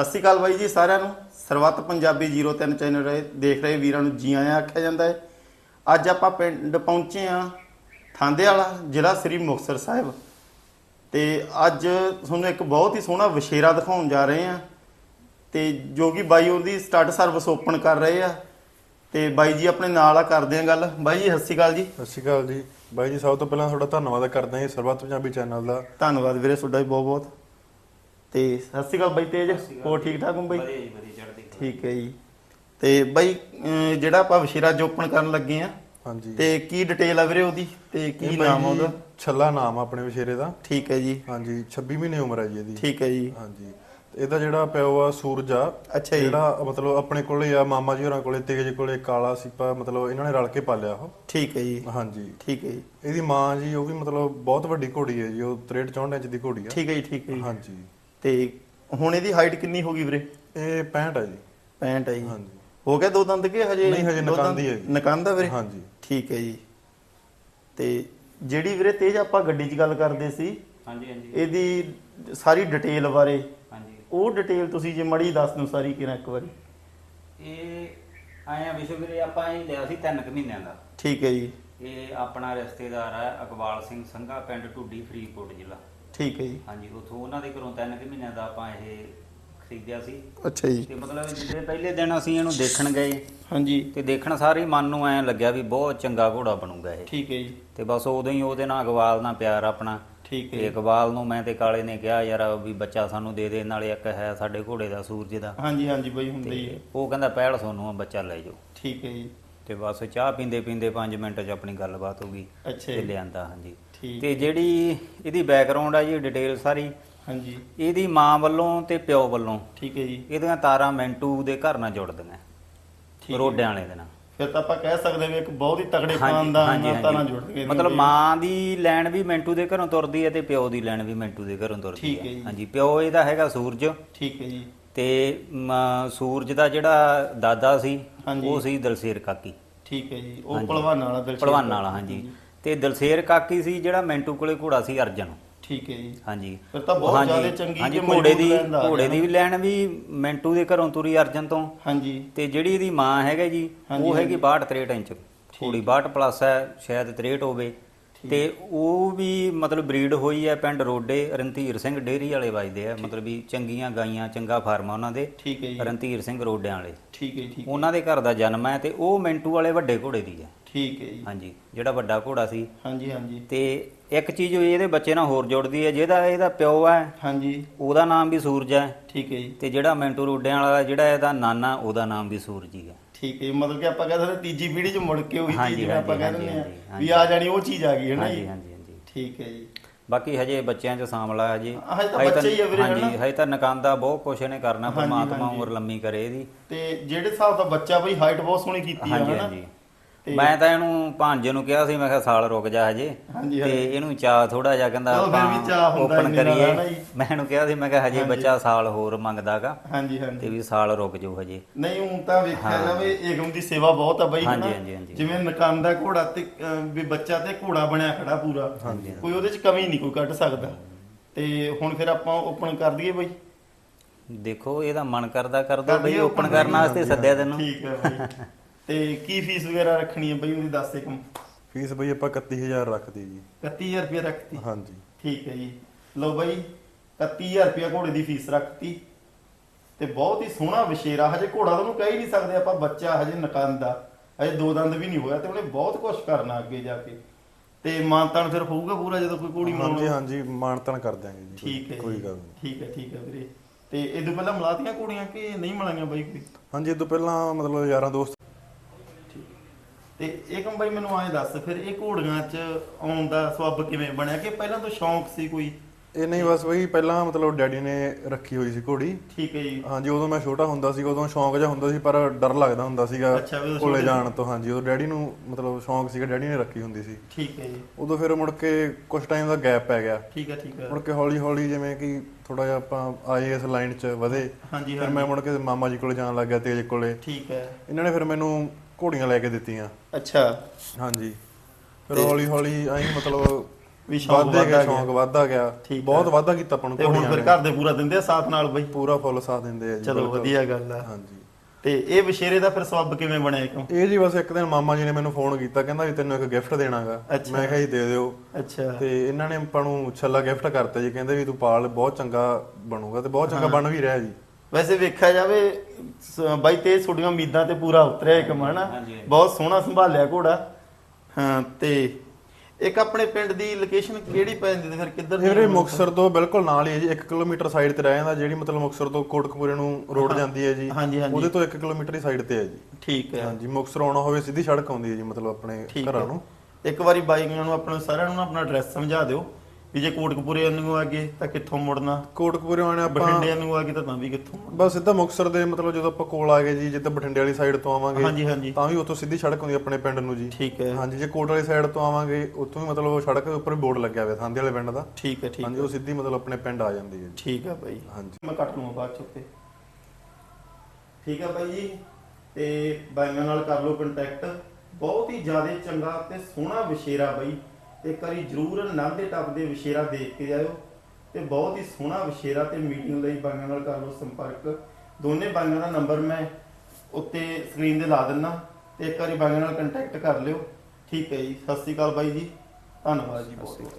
ਸਤਿ ਸ਼੍ਰੀ ਅਕਾਲ ਬਾਈ ਜੀ ਸਾਰਿਆਂ ਨੂੰ। ਸਰਵਤ ਪੰਜਾਬੀ 03 ਚੈਨਲ ਰਹੇ ਦੇਖ ਰਹੇ ਵੀਰਾਂ ਨੂੰ ਜੀ ਆਇਆਂ ਆਖਿਆ ਜਾਂਦਾ ਹੈ। ਅੱਜ ਆਪਾਂ ਪਿੰਡ ਪਹੁੰਚੇ ਆ ਥਾਂਦੇ ਵਾਲਾ ਜ਼ਿਲ੍ਹਾ ਸ੍ਰੀ ਮੁਕਤਸਰ ਸਾਹਿਬ। ਤੇ ਅੱਜ ਤੁਹਾਨੂੰ ਇੱਕ ਬਹੁਤ ਹੀ ਸੋਹਣਾ ਵਿਸ਼ੇਰਾ ਦਿਖਾਉਣ ਜਾ ਰਹੇ ਆ ਤੇ ਜੋ ਕਿ ਬਾਈ ਉਹਦੀ ਸਟਾਰਟ ਸਰਵਿਸ ਓਪਨ ਕਰ ਰਹੇ ਆ। ਤੇ ਬਾਈ ਜੀ ਆਪਣੇ ਨਾਲ ਆ ਕਰਦੇ ਆ ਗੱਲ। ਬਾਈ ਜੀ ਸਤਿ ਸ਼੍ਰੀ ਅਕਾਲ ਜੀ। ਸਤਿ ਸ਼੍ਰੀ ਅਕਾਲ ਜੀ। ਬਾਈ ਜੀ ਸਭ ਤੋਂ ਪਹਿਲਾਂ ਤੁਹਾਡਾ ਧੰਨਵਾਦ ਕਰਦੇ ਹਾਂ ਸਰਬੱਤ ਪੰਜਾਬੀ ਚੈਨਲ ਦਾ। ਧੰਨਵਾਦ ਵੀਰੇ ਤੁਹਾਡਾ ਵੀ ਬਹੁਤ ਬਹੁਤ ਤੇ ਸਤਿ ਸ਼੍ਰੀ ਅਕਾਲ ਬਾਈ ਤੇਜ। ਹੋਰ ਠੀਕ ਠਾਕ ਹੋ ਬਾਈ? ਵਧੀਆ ਜੀ ਵਧੀਆ ਚੜ੍ਹਦੀ ਕਲਾ। ਠੀਕ ਹੈ ਜੀ। ਤੇ ਬਾਈ ਅਮ ਜਿਹੜਾ ਆਪਾਂ ਵਿਸ਼ੇਰਾ ਓਪਨ ਕਰਨ ਲੱਗੇ ਆ ਹਾਂਜੀ। ਤੇ ਕੀ ਡਿਟੇਲ ਆ ਵੀਰੇ ਉਹਦੀ? ਤੇ ਕੀ ਇਹ ਬਾਈ ਨਾਮ ਆ ਜੀ ਉਹਦਾ? ਛੱਲਾ ਨਾਮ ਆ ਆਪਣੇ ਵਿਸ਼ੇਰੇ ਦਾ। ਠੀਕ ਹੈ ਜੀ। ਹਾਂਜੀ 26 ਮਹੀਨੇ ਉਮਰ ਹੈ ਜੀ ਇਹਦੀ। ਠੀਕ ਹੈ ਜੀ। ਹਾਂਜੀ। ਤੇ ਇਹਦਾ ਜਿਹੜਾ ਪਿਓ ਆ ਸੂਰਜ ਆ ਅੱਛਾ ਜੀ। ਜਿਹੜਾ ਮਤਲਬ ਆਪਣੇ ਕੋਲੇ ਆ ਮਾਮਾ ਜੀ ਹੋਰਾਂ ਕੋਲੇ ਤੇਜ ਕੋਲੇ ਕਾਲਾ ਸੀਪਾ ਮਤਲਬ ਇਹਨਾਂ ਨੇ ਰਲ ਕੇ ਪਾਲਿਆ ਉਹ। ਠੀਕ ਹੈ ਜੀ। ਹਾਂਜੀ। ਠੀਕ ਹੈ ਜੀ। ਇਹਦੀ ਮਾਂ ਜੀ ਉਹ ਵੀ ਮਤਲਬ ਬਹੁਤ ਵੱਡੀ ਘੋੜੀ ਹੈ ਜੀ ਉਹ 63 64 ਇੰਚ ਦੀ ਘੋੜੀ ਆ। ਠੀਕ ਹੈ ਜੀ ਠੀਕ ਹੈ ਜੀ। ਹਾਂਜੀ। ਤੇ ਹੁਣ ਇਹਦੀ ਹਾਈਟ ਕਿੰਨੀ ਹੋ ਗਈ ਵੀਰੇ? ਇਹ 65 ਹੈ ਜੀ। 65 ਹੈ ਜੀ। ਹਾਂਜੀ। ਹੋ ਗਿਆ ਦੋ ਦੰਦ ਕੇ ਹਜੇ ਨਹੀਂ, ਹਜੇ? ਨਕੰਦ ਹੀ ਜੀ। ਨਕੰਦ ਆ ਵੀਰੇ? ਹਾਂਜੀ। ਠੀਕ ਹੈ ਜੀ। ਤੇ ਜਿਹੜੀ ਵੀਰੇ ਤੇਜ ਆਪਾਂ ਗੱਡੀ 'ਚ ਗੱਲ ਕਰਦੇ ਸੀ ਹਾਂਜੀ ਹਾਂਜੀ। ਇਹਦੀ ਸਾਰੀ ਡਿਟੇਲ ਬਾਰੇ ਹਾਂਜੀ। ਉਹ ਡਿਟੇਲ ਤੁਸੀਂ ਜੇ ਮੜੀ ਦੱਸ ਦਿਓ ਸਾਰੀ ਕਿਰਾਂ ਇੱਕ ਵਾਰੀ। ਇਹ ਆਇਆ ਵਿਸ਼ਵ ਵੀਰੇ ਆਪਾਂ ਇਹ ਲਿਆ ਸੀ 3 ਕੁ ਮਹੀਨਿਆਂ ਦਾ। ਠੀਕ ਹੈ ਜੀ। ਇਹ ਆਪਣਾ ਰਿਸ਼ਤੇਦਾਰ ਹੈ ਅਕਬਾਲ ਸਿੰਘ ਸੰਘਾ ਪਿੰਡ ਟੁੱਡੀ ਫਰੀਦਕੋਟ ਜ਼ਿਲ੍ਹਾ। ਠੀਕ ਹੈ ਜੀ। ਹਾਂਜੀ ਉਥੋਂ ਉਹਨਾਂ ਦੇ ਘਰੋਂ 3 ਕੁ ਮਹੀਨਿਆਂ ਦਾ ਆਪਾਂ ਇਹ ਖਰੀਦਿਆ ਸੀ। ਅੱਛਾ ਜੀ। ਤੇ ਮਤਲਬ ਜਿਹੜੇ ਪਹਿਲੇ ਦਿਨ ਅਸੀਂ ਇਹਨੂੰ ਦੇਖਣ ਗਏ। ਹਾਂਜੀ। ਤੇ ਦੇਖਣ ਸਾਰੇ ਹੀ ਮਨ ਨੂੰ ਐ ਲੱਗਿਆ ਵੀ ਬਹੁਤ ਚੰਗਾ ਘੋੜਾ ਬਣੂਗਾ ਇਹ। ਠੀਕ ਹੈ ਜੀ। ਤੇ ਬਸ ਉਦੋਂ ਹੀ ਉਹਦੇ ਨਾਲ ਅਕਬਾਲ ਨਾਲ ਪਿਆਰ ਆਪਣਾ। ਠੀਕ ਹੈ ਤੇ ਇਕਬਾਲ ਨੂੰ ਮੈਂ ਤੇ ਕਾਲੇ ਨੇ ਕਿਹਾ ਯਾਰ ਵੀ ਬੱਚਾ ਸਾਨੂੰ ਦੇ ਦੇ ਨਾਲੇ ਇੱਕ ਹੈ ਸਾਡੇ ਘੋੜੇ ਦਾ ਸੂਰਜ ਦਾ। ਹਾਂਜੀ ਹਾਂਜੀ ਬਈ ਹੁੰਦਾ ਹੀ ਤੇ ਹੈ। ਉਹ ਕਹਿੰਦਾ ਪਹਿਲ ਸੋਨੂੰ ਆ ਬੱਚਾ ਲੈ ਜਾਓ। ਠੀਕ ਹੈ ਜੀ। ਤੇ ਬਸ ਚਾਹ ਪੀਂਦੇ ਪੀਂਦੇ 5 ਮਿੰਟ 'ਚ ਆਪਣੀ ਗੱਲਬਾਤ ਹੋ ਗਈ ਅੱਛਾ ਤੇ ਜੀ। ਲਿਆਂਦਾ ਹਾਂਜੀ। ਠੀਕ ਤੇ ਜਿਹੜੀ ਇਹਦੀ ਬੈਕਗ੍ਰਾਉਂਡ ਆ ਜੀ ਡਿਟੇਲ ਸਾਰੀ ਹਾਂਜੀ। ਇਹਦੀ ਮਾਂ ਵੱਲੋਂ ਤੇ ਪਿਓ ਵੱਲੋਂ ਠੀਕ ਹੈ ਜੀ। ਇਹਦੀਆਂ ਤਾਰਾਂ ਮੈਂਟੂ ਦੇ ਘਰ ਨਾਲ ਜੁੜਦੀਆਂ ਠੀਕ। ਰੋਡਿਆਂ ਵਾਲੇ ਦੇ ਨਾਲ। ਫਿਰ ਤਾਂ ਆਪਾਂ ਕਹਿ ਸਕਦੇ ਵੀ ਇੱਕ ਬਹੁਤ ਹੀ ਤਕੜੇ ਖਾਨਦਾਨ ਨਾਲ ਜੁੜ ਗਏ ਮਤਲਬ। ਮਾਂ ਦੀ ਲੈਣ ਵੀ ਮੈਂਟੂ ਦੇ ਘਰੋਂ ਤੁਰਦੀ ਹੈ ਤੇ ਪਿਓ ਦੀ ਲੈਣ ਵੀ ਮੈਂਟੂ ਦੇ ਘਰੋਂ ਤੁਰਦੀ ਹੈ। ਹਾਂਜੀ ਪਿਓ ਇਹਦਾ ਹੈਗਾ ਸੂਰਜ। ਠੀਕ ਹੈ ਜੀ। ਤੇ ਸੂਰਜ ਦਾ ਜਿਹੜਾ ਦਾਦਾ ਸੀ। ਉਹ ਸੀ ਦਲਸੇਰ ਕਾਕੀ। ਠੀਕ ਹੈ ਜੀ। ਉਹ। ਪਹਿਲਵਾਨ ਵਾਲਾ ਦਿਲਸ਼ੇਰ ਭਲਵਾਨ ਵਾਲਾ ਹਾਂਜੀ। ਤੇ ਦਲਸੇਰ ਕਾਕੀ ਸੀ ਜਿਹੜਾ ਮੈਂਟੂ ਕੋਲੇ ਘੋੜਾ ਸੀ ਅਰਜਨ। ਠੀਕ ਹੈ ਜੀ। ਹਾਂਜੀ। ਫਿਰ ਤਾਂ ਬਹੁਤ ਹਾਂਜੀ, ਜ਼ਿਆਦਾ ਚੰਗੀ ਹਾਂਜੀ ਤੇ ਘੋੜੇ ਦੀ ਮਜ਼ਬੂਤ ਲੈਣ ਦਾ ਆ ਘੋੜੇ ਦੀ ਵੀ ਲੈਣ ਵੀ ਮੈਂਟੂ ਦੇ ਘਰੋਂ ਤੁਰੀ ਅਰਜਨ ਤੋਂ। ਹਾਂਜੀ। ਤੇ ਜਿਹੜੀ ਇਹਦੀ ਮਾਂ ਹੈਗਾ ਜੀ ਹਾਂਜੀ, ਉਹ ਹੈਗੀ 62 63 ਇੰਚ। ਘੋੜੀ 62 ਪਲੱਸ ਹੈ ਸ਼ਾਇਦ 63 ਹੋਵੇ। ਤੇ ਉਹ ਵੀ ਮਤਲਬ ਬਰੀਡ ਹੋਈ ਹੈ ਪਿੰਡ ਰੋਡੇ ਰਣਧੀਰ ਸਿੰਘ ਡੇਰੀ ਵਾਲੇ ਵੱਜਦੇ ਆ। ਮਤਲਬ ਵੀ ਚੰਗੀਆਂ ਗਾਈਆਂ ਚੰਗਾ ਫਾਰਮ ਆ ਉਹਨਾਂ ਦੇ। ਠੀਕ ਹੈ ਜੀ। ਰਣਧੀਰ ਸਿੰਘ ਰੋਡਿਆਂ ਵਾਲੇ। ਠੀਕ ਹੈ ਜੀ, ਠੀਕ ਉਹਨਾਂ ਦੇ ਘਰ ਦਾ ਜਨਮ ਹੈ ਤੇ ਉਹ ਮੈਂਟੂ ਵਾਲੇ ਵੱਡੇ ਘੋੜੇ ਦੀ ਹੈ। ਠੀਕ ਹੈ ਜੀ। ਹਾਂਜੀ ਜਿਹੜਾ ਵੱਡਾ ਘੋੜਾ ਸੀ। ਹਾਂਜੀ ਹਾਂਜੀ। ਤੇ ਇੱਕ ਚੀਜ਼ ਹੋਈ ਇਹਦੇ ਬੱਚੇ ਨਾਲ ਹੋਰ ਜੁੜਦੀ ਹੈ ਜਿਹਦਾ ਇਹਦਾ ਪਿਓ ਹੈ। ਹਾਂਜੀ। ਉਹਦਾ ਨਾਮ ਵੀ ਸੂਰਜ ਹੈ। ਠੀਕ ਹੈ ਜੀ। ਤੇ ਜਿਹੜਾ ਮੈਂਟੂ ਰੋਡਿਆਂ ਵਾਲਾ ਜਿਹੜਾ ਇਹਦਾ ਨਾਨਾ ਉਹਦਾ ਨਾਮ ਵੀ ਸੂਰਜ ਹੀ ਹੈ। ਠੀਕ ਹੈ ਮਤਲਬ ਕਿ ਆਪਾਂ ਕਹਿੰਦੇ ਨੇ ਤੀਜੀ ਪੀੜ੍ਹੀ ਚ ਮੁੜ ਕੇ ਉਹੀ ਚੀਜ਼ ਜਿਵੇਂ ਆਪਾਂ ਕਹਿੰਦੇ ਹਾਂਜੀ। ਵੀ ਆ ਜਾਣੀ ਉਹ ਚੀਜ਼ ਆ ਗਈ ਹੈ ਨਾ ਜੀ? ਹਾਂਜੀ ਹਾਂਜੀ ਠੀਕ ਹੈ ਜੀ। ਬਾਕੀ ਹਜੇ ਬੱਚਿਆਂ 'ਚ ਸਾਂਵਲਾ ਹੈ ਜੀ। ਹਜੇ ਤਾਂ ਬੱਚੇ ਹੀ ਆ ਵੀਰੇ, ਹਾਂਜੀ? ਹਜੇ ਤਾਂ ਨਕਾਂਦਾ ਬਹੁਤ ਕੁਛ ਇਹਨੇ ਕਰਨਾ ਪਰਮਾਤਮਾ। ਉਮਰ ਲੰਮੀ ਕਰੇ ਇਹਦੀ। ਤੇ ਜਿਹੜੇ ਹਿਸਾਬ ਦਾ ਬੱਚਾ ਬਈ ਹਾਈਟ ਬਹੁਤ ਸੋਹਣੀ ਕੀਤੀ ਹਾਂਜੀ ਹਨਾ ਮੈਂ ਤਾਂ ਇਹਨੂੰ ਭਾਂਜੇ ਨੂੰ ਕਿਹਾ ਸੀ ਮੈਂ ਕਿਹਾ ਸਾਲ ਰੁਕ ਜਾ ਹਜੇ ਹਾਂਜੀ, ਤੇ। ਇਹਨੂੰ ਚਾਹ ਥੋੜਾ ਜਿਹਾ ਕਹਿੰਦਾ ਓਪਨ ਕਰੀਏ? ਮੈਂ ਇਹਨੂੰ ਕਿਹਾ ਸੀ ਮੈਂ ਕਿਹਾ ਹਜੇ। ਬੱਚਾ ਸਾਲ ਹੋਰ ਮੰਗਦਾਗਾ ਹਾਂਜੀ ਤੇ ਵੀ ਸਾਲ ਰੁਕ ਜਾਓ ਹਜੇ ਨਹੀਂ ਹੁਣ ਤਾਂ ਵੇਖਿਆ। ਜਾਵੇ ਏਕਮ ਦੀ ਸੇਵਾ ਬਹੁਤ ਆ ਬਈ ਹਾਂਜੀ, ਹਨਾ? ਹਾਂਜੀ, ਹਾਂਜੀ। ਜਿਵੇਂ ਨਕਾਂਦਾ ਘੋੜਾ ਤੇ ਵੀ ਬੱਚਾ ਤੇ ਘੋੜਾ ਬਣਿਆ ਖੜਾ ਪੂਰਾ। ਕੋਈ ਉਹਦੇ ਚ ਕਮੀ ਨਹੀਂ ਕੋਈ ਕੱਢ ਸਕਦਾ ਤੇ ਹੁਣ ਫਿਰ ਆਪਾਂ ਓਪਨ ਕਰ ਦਈਏ ਬਈ ਦੇਖੋ ਇਹਦਾ ਮਨ ਕਰਦਾ ਕਰ ਦੋ ਕਰ ਬਈ ਓਪਨ ਕਰਨ ਵਾਸਤੇ ਸੱਦਿਆ ਤੈਨੂੰ ਠੀਕ ਹੈ ਬਈ ਤੇ ਕੀ ਫੀਸ ਵਗੈਰਾ ਰੱਖਣੀ ਹੈ ਬਈ ਉਹਦੀ ਦੱਸ ਏਕਮ? ਫੀਸ ਬਈ ਆਪਾਂ 31000 ਰੱਖਦੇ ਜੀ। 31000 ਰੁਪਏ ਰੱਖਤੀ? ਹਾਂਜੀ। ਠੀਕ ਹੈ ਜੀ। ਲਓ ਬਾਈ 31000 ਰੁਪਏ ਘੋੜੇ ਦੀ ਫੀਸ ਰੱਖਤੀ। ਤੇ ਬਹੁਤ ਹੀ ਸੋਹਣਾ ਵਿਸ਼ੇਰਾ ਹਜੇ ਘੋੜਾ ਤੁਹਾਨੂੰ ਕਹਿ ਹੀ ਨਹੀਂ ਸਕਦੇ ਆਪਾਂ ਬੱਚਾ ਹਜੇ ਨਕੰਦ ਹਜੇ ਦੋ ਦੰਦ ਵੀ ਨਹੀਂ ਹੋਇਆ ਤੇ ਉਹਨੇ ਬਹੁਤ ਕੁਝ ਕਰਨਾ ਅੱਗੇ ਜਾ ਕੇ। ਤੇ ਮਾਨਤਾਨ ਫਿਰ ਹੋਊਗਾ ਪੂਰਾ ਜਦੋਂ ਕੋਈ ਘੋੜੀ ਹਾਂਜੀ ਮਨਾਉਣੀ? ਹਾਂਜੀ ਮਾਨਤਨ ਕਰ ਦਿਆਂਗੇ ਜੀ ਠੀਕ ਹੈ ਕੋਈ। ਗੱਲ ਨਹੀਂ। ਠੀਕ ਹੈ ਠੀਕ ਹੈ ਵੀਰੇ। ਤੇ ਇਹ ਤੋਂ ਪਹਿਲਾਂ ਮਲਾਤੀਆਂ ਘੋੜੀਆਂ ਕਿ ਨਹੀਂ ਮਲਾਈਆਂ ਬਾਈ ਕੋਈ? ਹਾਂਜੀ ਇਹ ਤੋਂ ਪਹਿਲਾਂ ਮਤਲਬ ਯਾਰਾਂ ਦੋਸਤ ਤੇ ਇਹ ਕੰਮ ਬਾਈ ਮੈਨੂੰ ਐਂ ਦੱਸ ਫਿਰ ਇਹ ਘੋੜੀਆਂ 'ਚ ਆਉਣ ਦਾ ਸਬੱਬ ਕਿਵੇਂ ਬਣਿਆ? ਕਿ ਪਹਿਲਾਂ ਤੋਂ ਸ਼ੌਂਕ ਸੀ ਕੋਈ? ਇਹ ਨਹੀਂ ਬਸ ਬਈ ਪਹਿਲਾਂ ਮਤਲਬ ਡੈਡੀ ਨੇ ਰੱਖੀ ਹੋਈ ਸੀ ਘੋੜੀ। ਠੀਕ ਹੈ ਜੀ। ਹਾਂਜੀ ਉਦੋਂ ਮੈਂ ਛੋਟਾ ਹੁੰਦਾ ਸੀ ਉਦੋਂ ਸ਼ੌਂਕ ਜਿਹਾ ਹੁੰਦਾ ਸੀ ਪਰ ਡਰ ਲੱਗਦਾ ਹੁੰਦਾ ਸੀਗਾ ਅੱਛਾ, ਵੀ ਉਦੋਂ ਕੋਲੇ ਛੋਟੇ ਜਾਣ ਤੋਂ। ਹਾਂਜੀ ਉਦੋਂ ਡੈਡੀ ਨੂੰ ਮਤਲਬ ਸ਼ੌਂਕ ਸੀਗਾ ਡੈਡੀ ਨੇ ਰੱਖੀ ਹੁੰਦੀ ਸੀ। ਠੀਕ ਹੈ ਜੀ। ਉਦੋਂ ਫਿਰ ਮੁੜ ਕੇ ਕੁਝ ਟਾਈਮ ਦਾ ਗੈਪ ਪੈ ਗਿਆ। ਠੀਕ ਹੈ ਠੀਕ ਹੈ। ਮੁੜ ਕੇ ਹੌਲੀ ਹੌਲੀ ਜਿਵੇਂ ਕਿ ਥੋੜਾ ਜਿਹਾ ਆਪਾਂ ਆਏ ਇਸ ਲਾਈਨ 'ਚ ਵਧੇ। ਹਾਂਜੀ ਫਿਰ ਮੈਂ ਮੁੜ ਕੇ ਮਾਮਾ ਜੀ ਕੋਲੇ ਜਾਣ ਲੱਗ ਗਿਆ ਤੇਜ ਕੋਲੇ। ਠੀਕ ਹੈ। ਇਹਨਾਂ ਨੇ ਫਿਰ ਮੈਨੂੰ ਘੋੜੀਆਂ ਲੈ ਕੇ ਦਿੱਤੀਆਂ। ਅੱਛਾ। ਹਾਂਜੀ। ਫਿਰ ਹੌਲੀ ਹੌਲੀ ਐਂ ਮਤਲਬ ਵੀ ਸ਼ੌਂਕ ਵੱਧਦੇ ਗਿਆ। ਸ਼ੌਂਕ ਵੱਧਦਾ ਗਿਆ। ਬਹੁਤ। ਵਾਧਾ ਕੀਤਾ ਆਪਾਂ ਨੂੰ ਤੇ ਹੁਣ ਫਿਰ। ਘਰ ਦੇ ਪੂਰਾ ਦਿੰਦੇ ਆ ਸਾਥ ਨਾਲ ਬਈ? ਪੂਰਾ ਫੁੱਲ ਸਾਥ ਦਿੰਦੇ ਆ ਜੀ ਚਲੋ। ਵਧੀਆ ਗੱਲ ਆ। ਹਾਂਜੀ। ਤੇ ਇਹ ਵਿਸ਼ੇਰੇ ਦਾ ਫਿਰ ਸਬੱਬ ਕਿਵੇਂ ਬਣਿਆ ਕਿਉਂ ਇਹ ਜੀ ਬਸ ਇੱਕ ਦਿਨ ਮਾਮਾ ਜੀ ਨੇ ਮੈਨੂੰ ਫੋਨ ਕੀਤਾ ਕਹਿੰਦਾ ਵੀ ਤੈਨੂੰ ਇੱਕ ਗਿਫਟ ਦੇਣਾਗਾ। ਮੈਂ ਕਿਹਾ ਜੀ ਦੇ ਦਿਓ। ਅੱਛਾ। ਤੇ ਇਹਨਾਂ ਨੇ ਆਪਾਂ ਨੂੰ ਛੱਲਾ ਗਿਫਟ ਕਰਤਾ ਜੀ ਕਹਿੰਦੇ ਵੀ ਤੂੰ ਪਾਲ ਬਹੁਤ ਚੰਗਾ ਬਣੂਗਾ ਤੇ ਬਹੁਤ ਚੰਗਾ ਬਣ ਵੀ ਰਿਹਾ ਜੀ। ਵੈਸੇ ਵੇਖਿਆ ਜਾਵੇ ਸ- ਬਾਈ ਤੇ ਤੁਹਾਡੀਆਂ ਉਮੀਦਾਂ ਤੇ ਪੂਰਾ ਉਤਰਿਆ ਇੱਕ ਹਾਂਜੀ, ਹਾਂਜੀ। ਬਹੁਤ ਸੋਹਣਾ ਸੰਭਾਲਿਆ ਘੋੜਾ। ਹਾਂ ਤੇ ਇੱਕ ਆਪਣੇ ਪਿੰਡ ਦੀ ਲੋਕੇਸ਼ਨ ਕਿਹੜੀ ਪੈਂਦੀ ਤੇ ਫਿਰ ਕਿੱਧਰ ਦੀ ਇਹਰੇ ਮੁਕਸਰ ਤੋਂ ਬਿਲਕੁਲ ਨਾਲ ਹੀ ਹੈ ਜੀ 1 ਕਿਲੋਮੀਟਰ ਸਾਈਡ ਤੇ ਰਹਿ ਜਾਂਦਾ ਜਿਹੜੀ ਮਤਲਬ ਮੁਕਸਰ ਤੋਂ ਕੋਟਕਪੂਰੇ ਨੂੰ ਰੋਡ ਜਾਂਦੀ ਹੈ ਜੀ ਹਾਂਜੀ, ਹਾਂਜੀ। ਉਹਦੇ ਤੋਂ 1 ਕਿਲੋਮੀਟਰ ਹੀ ਸਾਈਡ ਤੇ ਹੈ ਜੀ। ਠੀਕ ਹੈ। ਹਾਂਜੀ ਮੁਕਸਰ ਆਉਣਾ ਹੋਵੇ ਸਿੱਧੀ ਸੜਕ ਆਉਂਦੀ ਹੈ ਜੀ ਮਤਲਬ ਆਪਣੇ ਠੀਕ ਘਰਾਂ ਹੈ। ਨੂੰ। ਇੱਕ ਵਾਰੀ ਬਾਈਆਂ ਨੂੰ ਆਪਣੇ ਸਾਰਿਆਂ ਨੂੰ ਨਾ ਆਪਣਾ ਐਡਰੈਸ ਸਮਝਾ ਦਿਓ। ਵੀ ਜੇ ਕੋਟਕਪੂਰੇ ਨੂੰ ਆ ਗਏ ਤਾਂ ਕਿੱਥੋਂ ਮੁੜਨਾ? ਕੋਟਕਪੂਰੇ ਆਉਣੇ ਆਪਾਂ ਬਠਿੰਡੇ ਨੂੰ ਆ ਗਏ ਤਾਂ ਤਾਂ ਵੀ ਕਿੱਥੋਂ ਮੁੜਨਾ? ਬਸ ਸਿੱਧਾ ਮੁਕਸਰ ਦੇ ਮਤਲਬ ਜਦੋਂ ਆਪਾਂ ਕੋਲ ਆ ਗਏ ਜੀ ਜਿੱਦਾਂ ਬਠਿੰਡੇ ਵਾਲੀ ਸਾਈਡ ਤੋਂ ਆਵਾਂਗੇ ਹਾਂਜੀ ਹਾਂਜੀ। ਤਾਂ ਵੀ ਉੱਥੋਂ ਸਿੱਧੀ ਸੜਕ ਆਉਂਦੀ ਹੈ ਆਪਣੇ ਪਿੰਡ ਨੂੰ ਜੀ। ਠੀਕ ਹੈ। ਹਾਂਜੀ ਜੇ ਕੋਟ ਵਾਲੀ ਸਾਈਡ ਤੋਂ ਆਵਾਂਗੇ ਉੱਥੋਂ ਵੀ ਮਤਲਬ ਉਹ ਸੜਕ ਦੇ ਉੱਪਰ ਬੋਰਡ ਲੱਗਿਆ ਹੋਇਆ ਥਾਂਦੇ ਵਾਲੇ ਪਿੰਡ ਦਾ। ਠੀਕ ਹੈ ਠੀਕ ਹਾਂਜੀ ਉਹ ਸਿੱਧੀ ਮਤਲਬ ਆਪਣੇ ਪਿੰਡ ਆ ਜਾਂਦੀ ਹੈ ਜੀ। ਠੀਕ ਹੈ ਬਾਈ। ਹਾਂਜੀ। ਮੈਂ ਕੱਟ ਲਵਾਂ ਬਾਅਦ ਚ ਉੱਤੇ। ਠੀਕ ਹੈ ਬਾਈ ਜੀ ਤੇ ਬਾਈਆਂ ਨਾਲ ਕਰ ਲਓ ਕੰਟੈਕਟ ਬਹੁਤ ਹੀ ਜ਼ਿਆਦਾ ਚੰਗਾ ਤੇ ਸੋਹਣਾ ਵਿਸ਼ੇਰਾ ਬਾਈ। ਇੱਕ ਵਾਰੀ ਜਰੂਰ ਨੰਦੇ ਟੱਪ ਦੇ ਵਿਸ਼ੇਰਾ ਦੇਖ ਕੇ ਜਾਇਓ ਤੇ ਬਹੁਤ ਹੀ ਸੋਹਣਾ ਵਿਸ਼ੇਰਾ ਤੇ ਮੀਟਿੰਗ ਲਈ ਬਾਈਆਂ ਨਾਲ ਕਰ ਲਓ ਸੰਪਰਕ। ਦੋਨੇ ਬਾਈਆਂ ਦਾ ਨੰਬਰ ਮੈਂ ਉੱਤੇ ਸਕਰੀਨ ਤੇ ਲਾ ਦਿੰਨਾ ਤੇ ਇੱਕ ਵਾਰੀ ਬਾਈਆਂ ਨਾਲ ਕੰਟੈਕਟ ਕਰ ਲਿਓ। ਠੀਕ ਹੈ ਜੀ ਸਤਿ ਸ਼੍ਰੀ ਅਕਾਲ ਬਾਈ ਜੀ ਧੰਨਵਾਦ ਜੀ ਬਹੁਤ ਬਹੁਤ